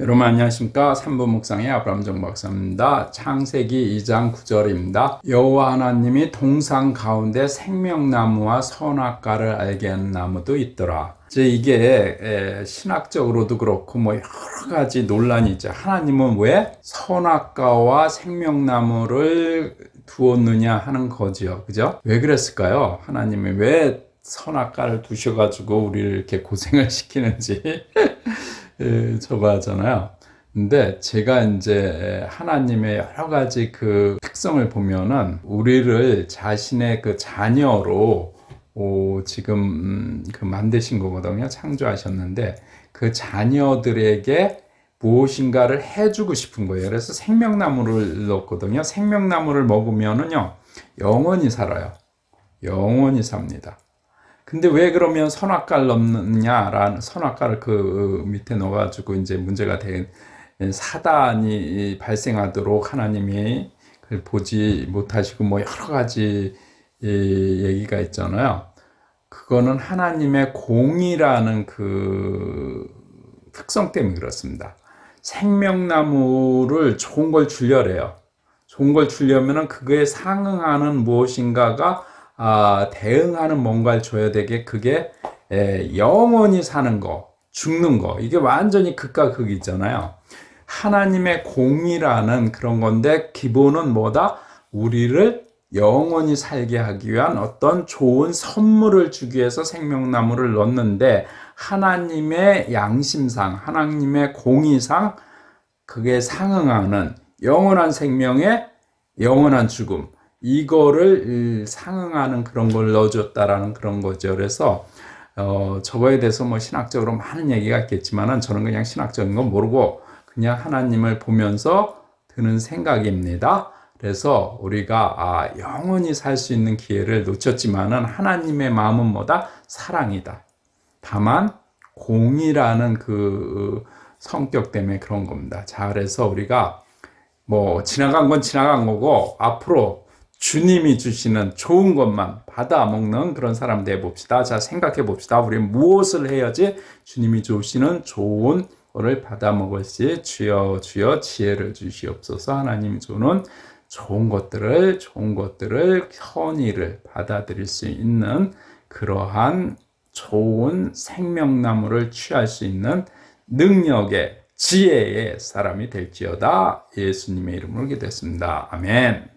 여러분 안녕하십니까 삼부 묵상의 아브람정 박사입니다. 창세기 2장 9절입니다. 여호와 하나님이 동상 가운데 생명나무와 선악과를 알게 하는 나무도 있더라. 이제 이게 에, 신학적으로도 그렇고 뭐 여러 가지 논란이 있죠. 하나님은 왜 선악과와 생명나무를 두었느냐 하는 거지요. 그죠? 왜 그랬을까요? 하나님이 왜 선악과를 두셔가지고 우리를 이렇게 고생을 시키는지 예, 저거 하잖아요. 근데 제가 이제 하나님의 여러 가지 그 특성을 보면은 우리를 자신의 그 자녀로 오, 지금 음, 그 만드신 거거든요. 창조하셨는데 그 자녀들에게 무엇인가를 해주고 싶은 거예요. 그래서 생명나무를 넣었거든요. 생명나무를 먹으면은요 영원히 살아요. 영원히 삽니다. 근데 왜 그러면 선악과를 넘느냐라는 선악과를 그 밑에 넣어가지고 이제 문제가 된 사단이 발생하도록 하나님이 보지 못하시고 뭐 여러 가지 얘기가 있잖아요. 그거는 하나님의 공이라는 그 특성 때문에 그렇습니다. 생명나무를 좋은 걸 주려래요. 좋은 걸 주려면은 그거에 상응하는 무엇인가가 아, 대응하는 뭔가를 줘야 되게 그게 에, 영원히 사는 거, 죽는 거 이게 완전히 극과 극이잖아요. 하나님의 공이라는 그런 건데 기본은 뭐다? 우리를 영원히 살게 하기 위한 어떤 좋은 선물을 주기 위해서 생명나무를 넣는데 하나님의 양심상, 하나님의 공의상 그게 상응하는 영원한 생명의 영원한 죽음. 이거를 상응하는 그런 걸 넣어줬다라는 그런 거죠. 그래서 어, 저거에 대해서 뭐 신학적으로 많은 얘기가 있겠지만은 저는 그냥 신학적인 건 모르고 그냥 하나님을 보면서 드는 생각입니다. 그래서 우리가 아, 영원히 살 수 있는 기회를 놓쳤지만은 하나님의 마음은 뭐다? 사랑이다. 다만 공이라는 그 성격 때문에 그런 겁니다. 자, 그래서 우리가 뭐 지나간 건 지나간 거고 앞으로 주님이 주시는 좋은 것만 받아 먹는 그런 사람 돼 봅시다. 자, 생각해 봅시다. 우리 무엇을 해야지 주님이 주시는 좋은 거를 받아 먹을지 주여 주여 지혜를 주시옵소서. 하나님이 주는 좋은 것들을 좋은 것들을 선의를 받아들일 수 있는 그러한 좋은 생명나무를 취할 수 있는 능력의 지혜의 사람이 될지어다 예수님의 이름으로 기도했습니다. 아멘.